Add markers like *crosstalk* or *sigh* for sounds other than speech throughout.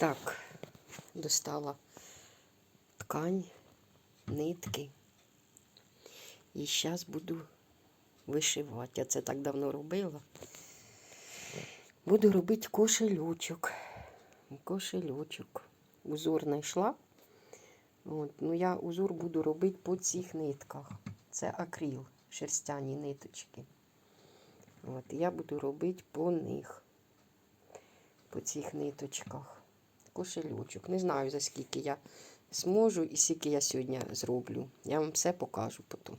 Так, достала ткань, нитки. І зараз буду вишивати. Я це так давно робила. Буду робити кошелючок. Кошелючок. Узор знайшла. От, ну я узор буду робити по цих нитках. Це акрил, шерстяні ниточки. От, я буду робити по них, по цих ниточках. Кошелючок. Не знаю, за скільки я зможу і скільки я сьогодні зроблю. Я вам все покажу потім.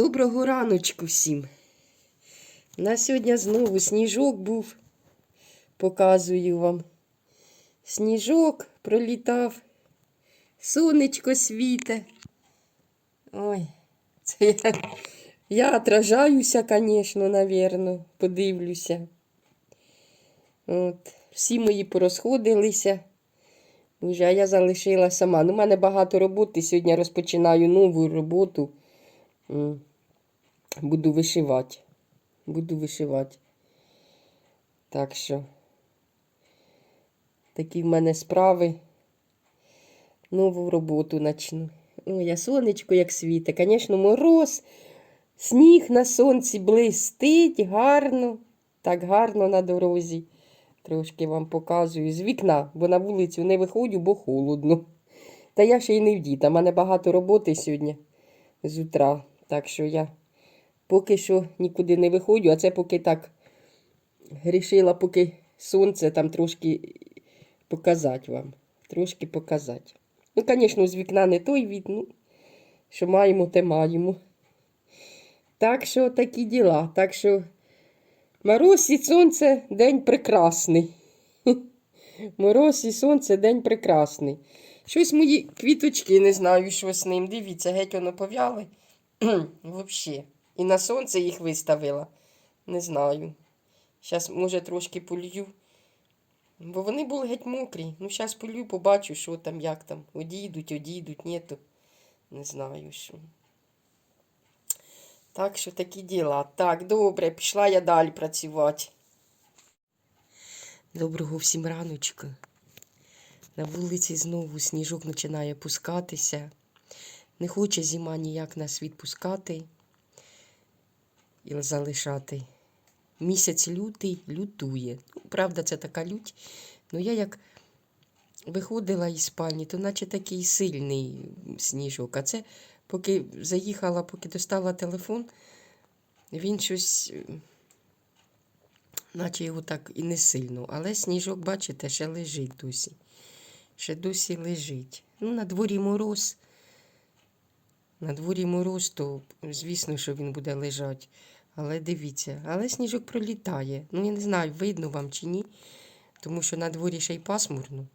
Доброго раночку всім. На сьогодні знову сніжок був. Показую вам. Сніжок пролітав. Сонечко світе. Ой, це я, я отражаюся, звісно, навірно, подивлюся. От, всі мої порозходилися. Уже, а я залишила сама. Ну, у мене багато роботи. Сьогодні розпочинаю нову роботу. Буду вишивати. Буду вишивати. Так що такі в мене справи. Нову роботу начну. Ой, я сонечко як світе. Звісно, мороз, сніг на сонці блистить, гарно. Так гарно на дорозі. Трошки вам показую з вікна, бо на вулицю не виходжу, бо холодно. Та я ще й не вдіта. У мене багато роботи сьогодні з утра. Так що я поки що нікуди не виходжу, а це поки так рішила, поки сонце там трошки показати вам. Трошки показати. Ну, звісно, з вікна не той від, ну, що маємо, те маємо. Так що такі діла. Так що мороз і сонце день прекрасний. *laughs* Мороз і сонце день прекрасний. Щось мої квіточки, не знаю, що з ним. Дивіться, геть воно пов'яли. *clears throat* Взагалі. І на сонце їх виставила. Не знаю. Зараз, може, трошки полью. Бо вони були геть мокрі. Ну, зараз полью, побачу, що там, як там. Одійдуть, одійдуть, ні, то не знаю що. Так що такі діла. Так, добре, пішла я далі працювати. Доброго всім раночка. На вулиці знову сніжок починає пускатися. Не хоче зима ніяк нас відпускати залишати. Місяць лютий лютує. Ну, правда, це така лють. Ну я як виходила із спальні, то наче такий сильний сніжок. А це поки заїхала, поки достала телефон, він щось, наче його так і не сильно. Але сніжок, бачите, ще лежить досі. Ще досі лежить. Ну, на дворі мороз. На дворі мороз, то звісно, що він буде лежати. Але дивіться, але сніжок пролітає. Ну, я не знаю, видно вам чи ні. Тому що на дворі ще й пасмурно.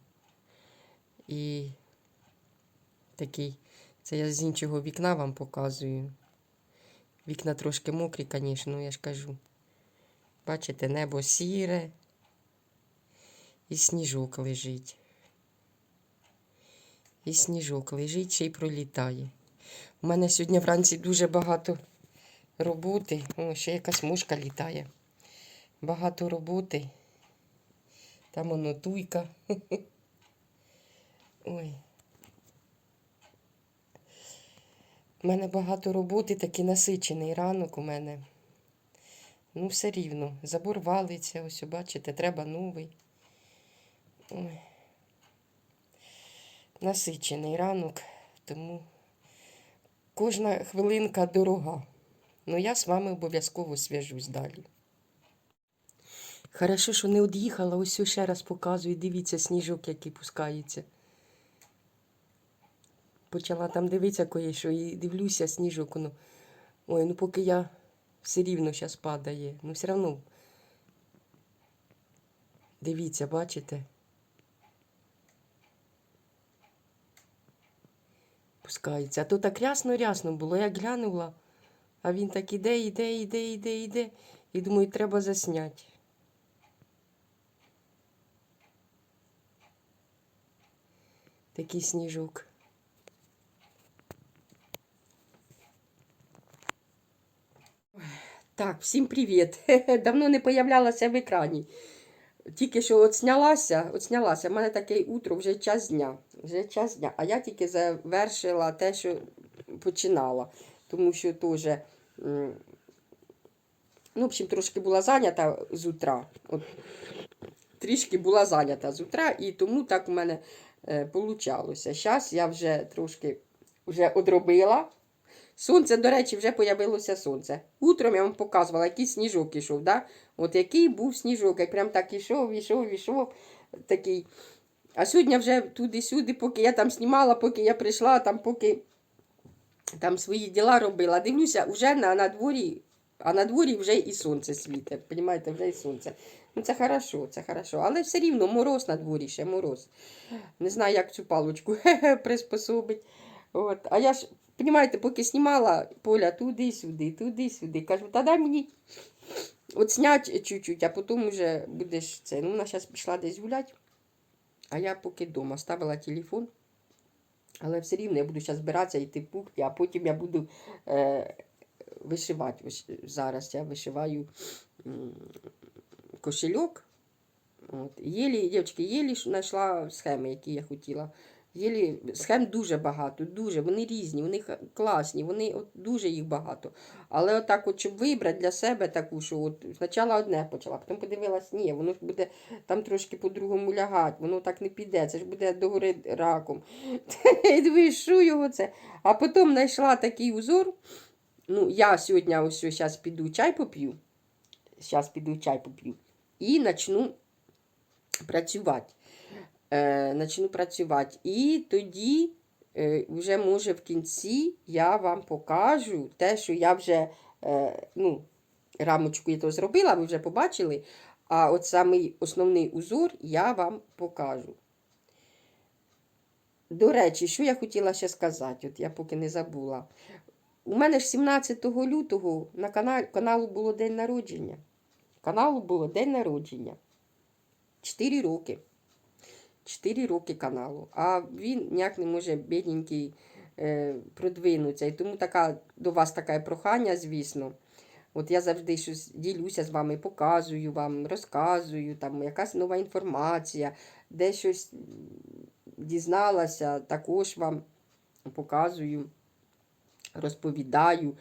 І такий, це я з іншого вікна вам показую. Вікна трошки мокрі, звісно, я ж кажу. Бачите, небо сіре і сніжок лежить. І сніжок лежить ще й пролітає. У мене сьогодні вранці дуже багато роботи. О, ще якась мушка літає. Багато роботи. Там воно туйка. *laughs* Ой. У мене багато роботи, такий насичений ранок у мене. Ну, все рівно. Забор валиться, ось, бачите, треба новий. Ой. Насичений ранок, тому кожна хвилинка дорога. Ну, я з вами обов'язково зв'яжусь далі. Хорошо, що не од'їхала, ось ще раз показую. Дивіться, сніжок, який пускається. Почала там дивитися кое що і дивлюся, сніжок. Ну, ой, ну поки я все рівно зараз падає. Ну, все одно. Дивіться, бачите? Пускається. А то так рясно-рясно було, я глянула. А він так іде, іде, іде, іде, іде. І думаю, треба засняти. Такий сніжок. Так, всім привіт. *laughs* Давно не появлялася в екрані. Тільки що от знялася, от знялася. У мене таке утро вже час дня. Вже час дня. А я тільки завершила те, що починала. Тому що теж, ну, в общем, трошки була зайнята з утра. От, трішки була зайнята з утра, і тому так у мене е. Зараз я вже трошки вже одробила. Сонце, до речі, вже появилося сонце. Утром я вам показувала, який сніжок ішов. Да? От який був сніжок, як прям так ішов, ішов, ішов. Такий. А сьогодні вже туди-сюди, поки я там знімала, поки я прийшла, там поки там свої діла робила. Дивлюся, вже на, на дворі, а на дворі вже і сонце світить. Понімаєте, вже і сонце. Ну це хорошо, це хорошо. Але все рівно мороз на дворі, ще мороз. Не знаю, як цю палочку *laughs* приспособить. От. А я ж, понімаєте, поки знімала поля туди-сюди, туди-сюди. Кажу, та дай мені от снять чуть-чуть, а потім вже будеш це. Ну, вона зараз пішла десь гуляти, а я поки вдома ставила телефон. Але все рівно я буду зараз збиратися йти в пухті, а потім я буду е, вишивати. Ось зараз я вишиваю кошельок. От. Єлі, дівчатки, єлі знайшла схеми, які я хотіла. Єлі, схем дуже багато, дуже. Вони різні, вони класні, вони от, дуже їх багато. Але отак, от, щоб вибрати для себе таку, що от спочатку одне почала, потім подивилась, ні, воно ж буде там трошки по-другому лягати, воно так не піде, це ж буде догори раком. *laughs* І що його це? А потім знайшла такий узор. Ну, я сьогодні ось зараз піду чай поп'ю. Зараз піду чай поп'ю. І почну працювати. Е, начну працювати. І тоді, е, вже, може, в кінці я вам покажу те, що я вже е, ну, рамочку я то зробила, ви вже побачили. А от самий основний узор я вам покажу. До речі, що я хотіла ще сказати, от я поки не забула. У мене ж 17 лютого на канал, каналу було день народження. Каналу було день народження. 4 роки. 4 роки каналу. А він ніяк не може бідненький е, продвинутися. І тому така, до вас таке прохання, звісно. От я завжди щось ділюся з вами, показую вам, розказую, там якась нова інформація, де щось дізналася, також вам показую, розповідаю.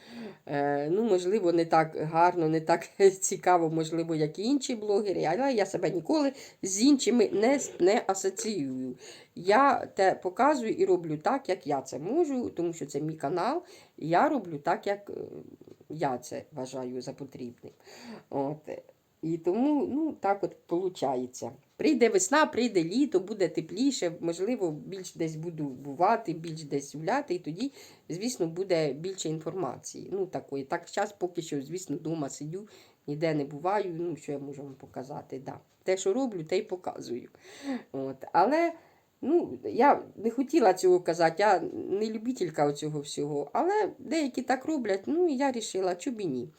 Е, ну, можливо, не так гарно, не так *laughs* цікаво, можливо, як і інші блогери, але я себе ніколи з іншими не, не асоціюю. Я те показую і роблю так, як я це можу, тому що це мій канал. І я роблю так, як е, я це вважаю за потрібним. От. І тому ну, так от виходить. Прийде весна, прийде літо, буде тепліше, можливо, більш десь буду бувати, більш десь гуляти, і тоді, звісно, буде більше інформації. Ну, такої. Так, зараз поки що, звісно, вдома сидю, ніде не буваю. Ну, що я можу вам показати? Да. Те, що роблю, те й показую. От. Але ну, я не хотіла цього казати, я не любителька цього всього. Але деякі так роблять, ну і я вирішила, чому б і ні.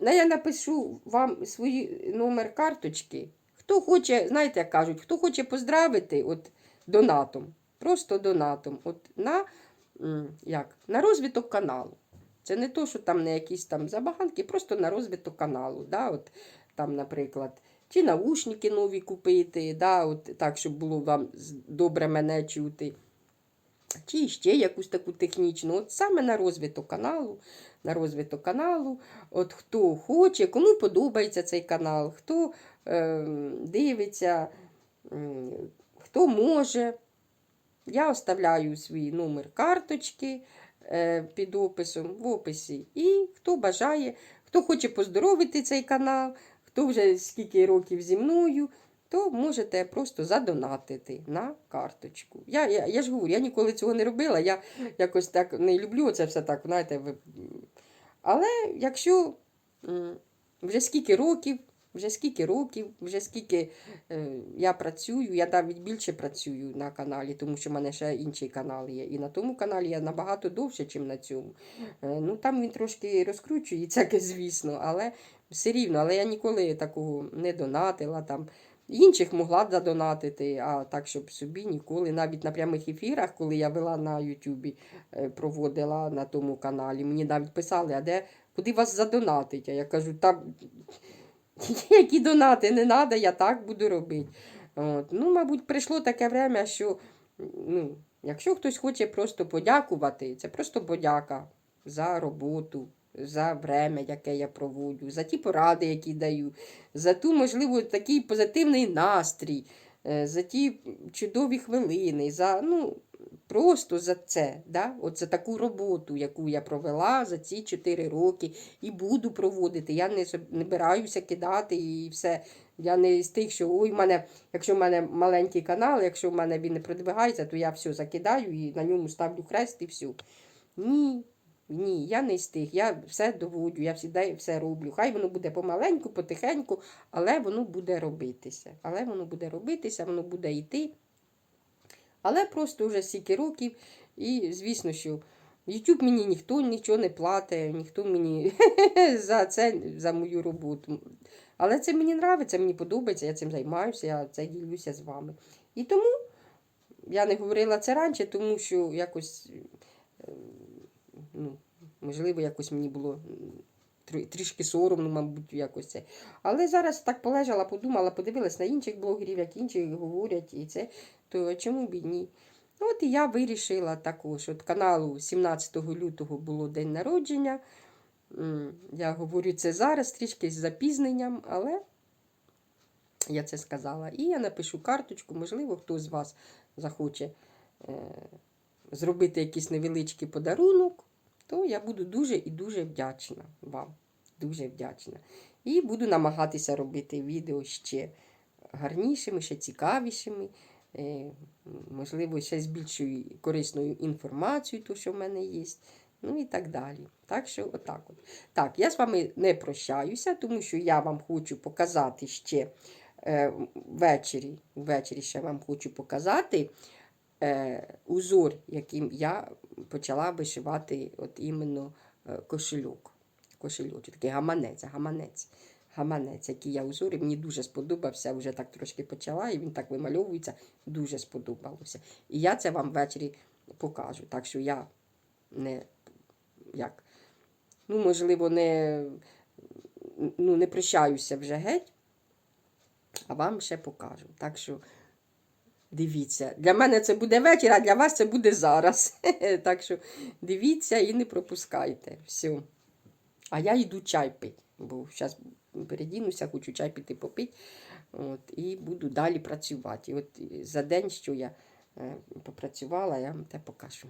Ну, я напишу вам свій номер карточки. Хто хоче, знаєте, як кажуть, хто хоче поздравити от, донатом, просто донатом, от, на, як, на розвиток каналу. Це не то, що там не якісь там забаганки, просто на розвиток каналу. Да, от, там, наприклад, чи наушники нові купити, да, от, так, щоб було вам добре мене чути. Чи ще якусь таку технічну, от саме на розвиток каналу, на розвиток каналу. От хто хоче, кому подобається цей канал, хто е, дивиться, м, хто може. Я оставляю свій номер карточки е, під описом в описі. І хто бажає, хто хоче поздоровити цей канал, хто вже скільки років зі мною, то можете просто задонатити на карточку. Я, я, я ж говорю, я ніколи цього не робила. Я якось так не люблю це все так, знаєте. ви- Але якщо вже скільки років вже скільки років, вже скільки е, я працюю, я навіть більше працюю на каналі, тому що в мене ще інший канал є. І на тому каналі я набагато довше, ніж на цьому. Е, ну там він трошки розкручується, *laughs* звісно, але все рівно, але я ніколи такого не донатила там. Інших могла задонатити, а так, щоб собі ніколи, навіть на прямих ефірах, коли я вела на Ютубі, е, проводила на тому каналі, мені навіть писали, а де, куди вас задонатить? А я кажу, там *laughs* які донати не треба, я так буду робити. От. Ну, мабуть, прийшло таке время, що ну, якщо хтось хоче просто подякувати, це просто подяка за роботу, за время, яке я проводжу, за ті поради, які даю, за ту, можливо, такий позитивний настрій, е, за ті чудові хвилини, за, ну, просто за це, да? От за таку роботу, яку я провела за ці 4 роки і буду проводити. Я не, не бираюся кидати і все. Я не з тих, що ой, мене, якщо в мене маленький канал, якщо в мене він не продвигається, то я все закидаю і на ньому ставлю хрест і все. Ні, ні, я не з тих. Я все доводжу, я завжди все роблю. Хай воно буде помаленьку, потихеньку, але воно буде робитися. Але воно буде робитися, воно буде йти. Але просто вже стільки років, і звісно, що YouTube мені ніхто нічого не платить, ніхто мені *laughs* за це, за мою роботу. Але це мені подобається, мені подобається, я цим займаюся, я це ділюся з вами. І тому я не говорила це раніше, тому що якось, е, можливо, якось мені було трішки соромно, мабуть, якось це. Але зараз так полежала, подумала, подивилась на інших блогерів, як інші говорять, і це, то чому б і ні? От і я вирішила також. От каналу 17 лютого було день народження. Я говорю це зараз, трішки з запізненням, але я це сказала. І я напишу карточку, можливо, хто з вас захоче е, зробити якийсь невеличкий подарунок, то я буду дуже і дуже вдячна вам. Дуже вдячна. І буду намагатися робити відео ще гарнішими, ще цікавішими. е, Можливо, ще з більшою корисною інформацією, то, що в мене є. Ну і так далі. Так що, отак от. Так, я з вами не прощаюся, тому що я вам хочу показати ще е, ввечері, ввечері ще вам хочу показати узор, яким я почала вишивати от іменно е, кошельок. Кошельочок, такий гаманець, гаманець. Гаманець, який я узор, і мені дуже сподобався, вже так трошки почала, і він так вимальовується, дуже сподобалося. І я це вам ввечері покажу. Так що я не як, ну, можливо, не, ну, не прощаюся вже геть, а вам ще покажу. Так що дивіться. Для мене це буде вечір, а для вас це буде зараз. *laughs* Так що дивіться і не пропускайте. Все. А я йду чай пити, бо зараз передінуся, хочу чай піти попити. От, і буду далі працювати. От за день, що я е, попрацювала, я вам те покажу.